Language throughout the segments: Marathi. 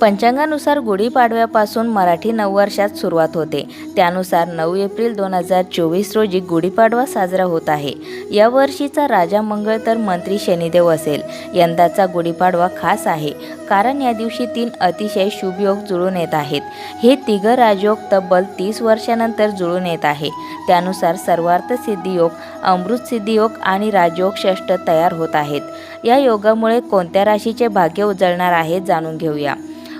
पंचांगानुसार गुढीपाडव्यापासून मराठी नववर्षात सुरुवात होते. त्यानुसार नऊ एप्रिल दोन हजार चोवीस रोजी गुढीपाडवा साजरा होत आहे. या वर्षीचा राजा मंगळ तर मंत्री शनिदेव असेल. यंदाचा गुढीपाडवा खास आहे कारण या दिवशी तीन अतिशय शुभ योग जुळून येत आहेत. हे तिघं राजयोग तब्बल तीस वर्षानंतर जुळून येत आहे. त्यानुसार सर्वार्थ सिद्धियोग अमृत सिद्धियोग आणि राजयोग षष्ठ तयार होत आहेत. या योगामुळे कोणत्या राशीचे भाग्य उजळणार आहे जाणून घेऊया.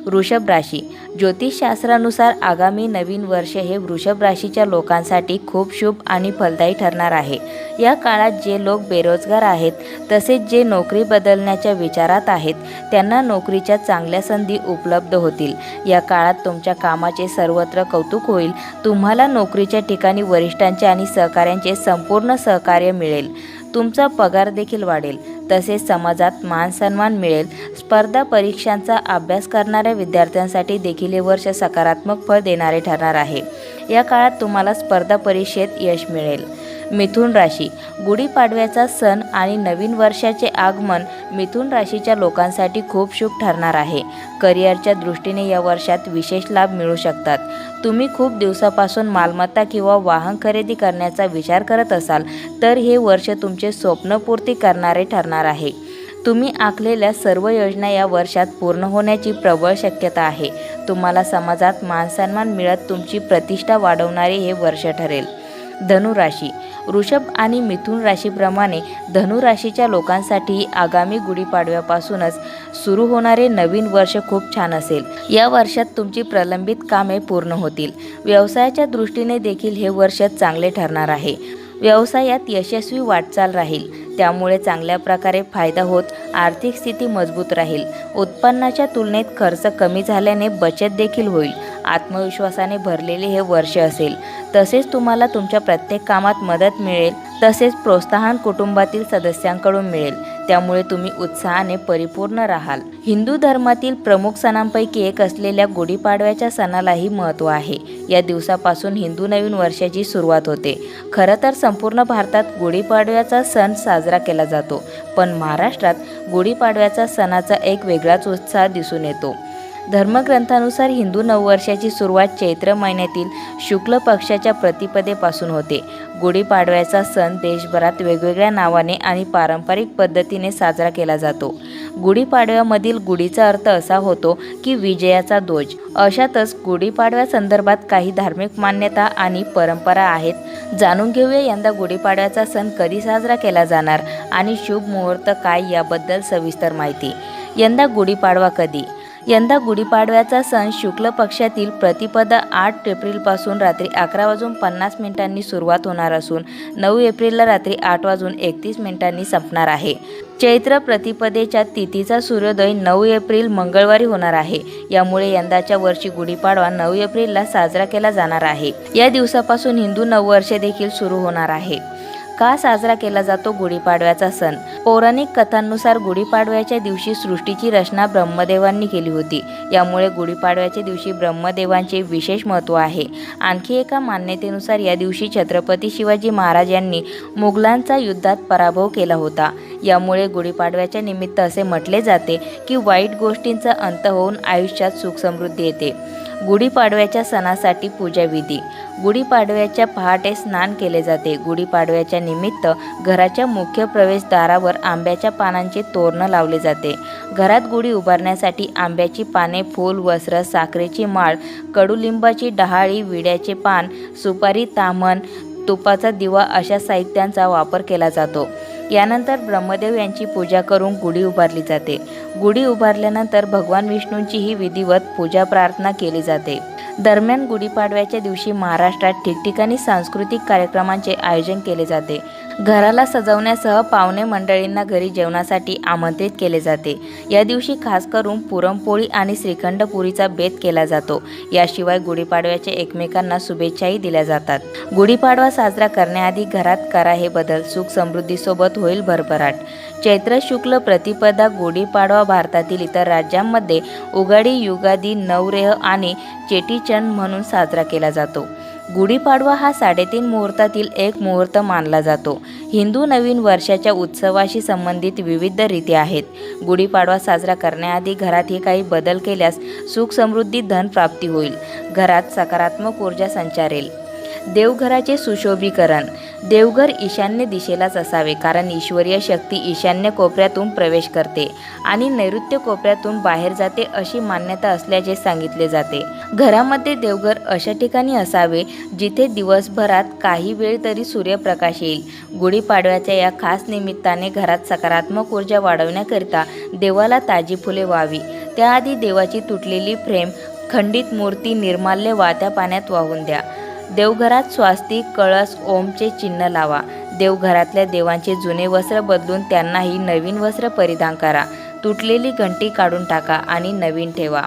वृषभ राशी. ज्योतिषशास्त्रानुसार आगामी नवीन वर्ष हे वृषभ राशीच्या लोकांसाठी खूप शुभ आणि फलदायी ठरणार आहे. या काळात जे लोक बेरोजगार आहेत तसेच जे नोकरी बदलण्याच्या विचारात आहेत त्यांना नोकरीच्या चांगल्या संधी उपलब्ध होतील. या काळात तुमच्या कामाचे सर्वत्र कौतुक होईल. तुम्हाला नोकरीच्या ठिकाणी वरिष्ठांचे आणि सहकाऱ्यांचे संपूर्ण सहकार्य मिळेल. तुमचा पगार देखील वाढेल. तसेच समाजात मान सन्मान मिळेल. स्पर्धा परीक्षांचा अभ्यास करणाऱ्या विद्यार्थ्यांसाठी देखील हे वर्ष सकारात्मक फळ देणारे ठरणार आहे. या काळात तुम्हाला स्पर्धा परीक्षेत यश मिळेल. मिथुन राशी. गुढीपाडव्याचा सण आणि नवीन वर्षाचे आगमन मिथुन राशीच्या लोकांसाठी खूप शुभ ठरणार आहे. करिअरच्या दृष्टीने या वर्षात विशेष लाभ मिळू शकतात. तुम्ही खूप दिवसापासून मालमत्ता किंवा वाहन खरेदी करण्याचा विचार करत असाल तर हे वर्ष तुमचे स्वप्नपूर्ती करणारे ठरणार आहे. तुम्ही आखलेल्या सर्व योजना या वर्षात पूर्ण होण्याची प्रबळ शक्यता आहे. तुम्हाला समाजात मानसन्मान मिळत तुमची प्रतिष्ठा वाढवणारे हे वर्ष ठरेल. धनुराशी वृषभ आणि मिथुन राशीप्रमाणे धनु राशीच्या लोकांसाठी आगामी गुढीपाडव्यापासूनच सुरू होणारे नवीन वर्ष खूप छान असेल. या वर्षात तुमची प्रलंबित कामे पूर्ण होतील. व्यवसायाच्या दृष्टीने देखील हे वर्ष चांगले ठरणार आहे. व्यवसायात यशस्वी वाटचाल राहील. त्यामुळे चांगल्या प्रकारे फायदा होत आर्थिक स्थिती मजबूत राहील. उत्पन्नाच्या तुलनेत खर्च कमी झाल्याने बचत देखील होईल. आत्मविश्वासाने भरलेले हे वर्ष असेल. तसेच तुम्हाला तुमच्या प्रत्येक कामात मदत मिळेल तसेच प्रोत्साहन कुटुंबातील सदस्यांकडून मिळेल. त्यामुळे तुम्ही उत्साहाने परिपूर्ण राहाल. हिंदू धर्मातील प्रमुख सणांपैकी एक असलेल्या गुढीपाडव्याच्या सणालाही महत्त्व आहे. या दिवसापासून हिंदू नवीन वर्षाची सुरुवात होते. खरं तर संपूर्ण भारतात गुढीपाडव्याचा सण साजरा केला जातो पण महाराष्ट्रात गुढीपाडव्याचा सणाचा एक वेगळाच उत्साह दिसून येतो. धर्मग्रंथानुसार हिंदू नववर्षाची सुरुवात चैत्र महिन्यातील शुक्ल पक्षाच्या प्रतिपदेपासून होते. गुढीपाडव्याचा सण देशभरात वेगवेगळ्या नावाने आणि पारंपरिक पद्धतीने साजरा केला जातो. गुढीपाडव्यामधील गुढीचा अर्थ असा होतो की विजयाचा ध्वज अशातच गुढीपाडव्यासंदर्भात काही धार्मिक मान्यता आणि परंपरा आहेत. जाणून घेऊया यंदा गुढीपाडव्याचा सण कधी साजरा केला जाणार आणि शुभ मुहूर्त काय याबद्दल सविस्तर माहिती. यंदा गुढीपाडवा कधी? यंदा गुढीपाडव्याचा सण शुक्ल पक्षातील प्रतिपदा आठ एप्रिलपासून रात्री अकरा वाजून पन्नास मिनिटांनी सुरुवात होणार असून नऊ एप्रिलला रात्री आठ वाजून एकतीस मिनिटांनी संपणार आहे. चैत्र प्रतिपदेच्या तिथीचा सूर्योदय नऊ एप्रिल मंगळवारी होणार आहे. यामुळे यंदाच्या वर्षी गुढीपाडवा नऊ एप्रिलला साजरा केला जाणार आहे. या दिवसापासून हिंदू नववर्षे देखील सुरू होणार आहे. का साजरा केला जातो गुढीपाडव्याचा सण? पौराणिक कथांनुसार गुढीपाडव्याच्या दिवशी सृष्टीची रचना ब्रह्मदेवांनी केली होती. यामुळे गुढीपाडव्याच्या दिवशी ब्रह्मदेवांचे विशेष महत्त्व आहे. आणखी एका मान्यतेनुसार या दिवशी छत्रपती शिवाजी महाराज यांनी मुघलांचा युद्धात पराभव केला होता. यामुळे गुढीपाडव्याच्या निमित्त असे म्हटले जाते की वाईट गोष्टींचा अंत होऊन आयुष्यात सुख समृद्धी येते. गुढीपाडव्याच्या सणासाठी पूजाविधी. गुढीपाडव्याच्या पहाटे स्नान केले जाते. गुढीपाडव्याच्या निमित्त घराच्या मुख्य प्रवेशद्वारावर आंब्याच्या पानांचे तोरण लावले जाते. घरात गुढी उभारण्यासाठी आंब्याची पाने फूल वस्त्र साखरेची माळ कडुलिंबाची डहाळी विड्याचे पान सुपारी तामण तुपाचा दिवा अशा साहित्यांचा वापर केला जातो. यानंतर ब्रह्मदेव यांची पूजा करून गुढी उभारली जाते. गुढी उभारल्यानंतर भगवान विष्णूंची ही विधिवत पूजा प्रार्थना केली जाते. दरम्यान गुढीपाडव्याच्या दिवशी महाराष्ट्रात ठिकठिकाणी सांस्कृतिक कार्यक्रमांचे आयोजन केले जाते. घराला सजवण्यासह पाहुणे मंडळींना घरी जेवणासाठी आमंत्रित केले जाते. या दिवशी खास करून पुरणपोळी आणि श्रीखंड पुरीचा बेत केला जातो. याशिवाय गुढीपाडव्याच्या एकमेकांना शुभेच्छाही दिल्या जातात. गुढीपाडवा साजरा करण्याआधी घरात करा हे बदल सुख समृद्धीसोबत होईल भरभराट. चैत्र शुक्ल प्रतिपदा गुढीपाडवा भारतातील इतर राज्यांमध्ये उगाडी युगादी नवरेह आणि चेटीचंद म्हणून साजरा केला जातो. गुढीपाडवा हा साडेतीन मुहूर्तातील एक मुहूर्त मानला जातो. हिंदू नवीन वर्षाच्या उत्सवाशी संबंधित विविध रीती आहेत. गुढीपाडवा साजरा करण्याआधी घरात हे काही बदल केल्यास सुख समृद्धी धन प्राप्ती होईल. घरात सकारात्मक ऊर्जा संचारेल. देवघराचे सुशोभीकरण. देवघर ईशान्य दिशेलाच असावे कारण ईश्वरीय शक्ती ईशान्य कोपऱ्यातून प्रवेश करते आणि नैऋत्य कोपऱ्यातून बाहेर जाते अशी मान्यता असल्याचे सांगितले जाते. घरामध्ये देवघर अशा ठिकाणी असावे जिथे दिवसभरात काही वेळ तरी सूर्यप्रकाश येईल. गुढीपाडव्याच्या या खास निमित्ताने घरात सकारात्मक ऊर्जा वाढवण्याकरिता देवाला ताजी फुले व्हावी. त्याआधी देवाची तुटलेली फ्रेम खंडित मूर्ती निर्माल्य वाहत्या पाण्यात वाहून द्या. देवघरात स्वास्तिक कळस ओमचे चिन्ह लावा. देवघरातल्या देवांचे जुने वस्त्र बदलून त्यांनाही नवीन वस्त्र परिधान करा. तुटलेली घंटी काढून टाका आणि नवीन ठेवा.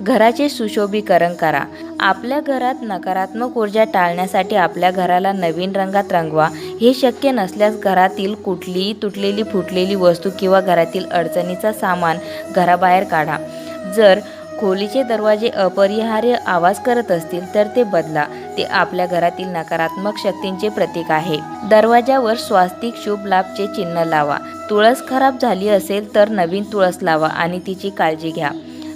घराचे सुशोभीकरण करा. आपल्या घरात नकारात्मक ऊर्जा टाळण्यासाठी आपल्या घराला नवीन रंगात रंगवा. हे शक्य नसल्यास घरातील कुठलीही तुटलेली फुटलेली वस्तू किंवा घरातील अडचणीचा सामान घराबाहेर काढा. जर खोलीचे दरवाजे अपरिहार्य आवाज करत असतील तर ते बदला. ते आपल्या घरातील नकारात्मक शक्तींचे प्रतीक आहे. दरवाजावर स्वास्तिक शुभ लाभचे चिन्ह लावा. तुळस खराब झाली असेल तर नवीन तुळस लावा आणि तिची काळजी घ्या.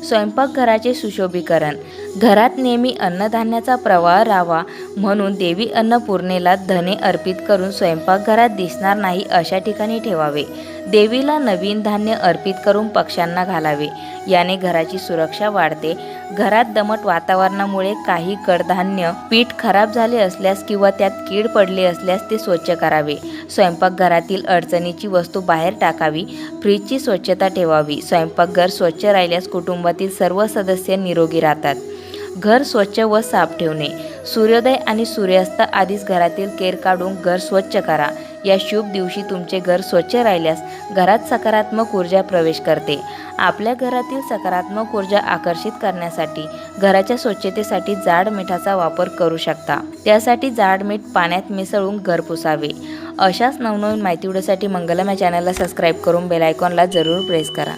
स्वयंपाकघराचे सुशोभीकरण. घरात नेहमी अन्नधान्याचा प्रवाह राहावा म्हणून देवी अन्नपूर्णेला धने अर्पित करून स्वयंपाकघरात दिसणार नाही अशा ठिकाणी ठेवावे. देवीला नवीन धान्य अर्पित करून पक्ष्यांना घालावे. याने घराची सुरक्षा वाढते. घरात दमट वातावरणामुळे काही कडधान्य पीठ खराब झाले असल्यास किंवा त्यात कीड पडली असल्यास ते स्वच्छ करावे. स्वयंपाकघरातील अडचणीची वस्तू बाहेर टाकावी. फ्रीजची स्वच्छता ठेवावी. स्वयंपाकघर स्वच्छ राहिल्यास कुटुंबातील सर्व सदस्य निरोगी राहतात. घर स्वच्छ व साफ ठेवणे. सूर्योदय आणि सूर्यास्त आधीच घरातील केर काढून घर स्वच्छ करा. या शुभ दिवशी तुमचे घर स्वच्छ राहिल्यास घरात सकारात्मक ऊर्जा प्रवेश करते. आपल्या घरातील सकारात्मक ऊर्जा आकर्षित करण्यासाठी घराच्या स्वच्छतेसाठी जाड मिठाचा वापर करू शकता. त्यासाठी जाड मीठ पाण्यात मिसळून घर पुसावे. अशाच नवनवीन माहिती उड्यासाठी मंगलम या चॅनलला सबस्क्राईब करून बेलायकॉनला जरूर प्रेस करा.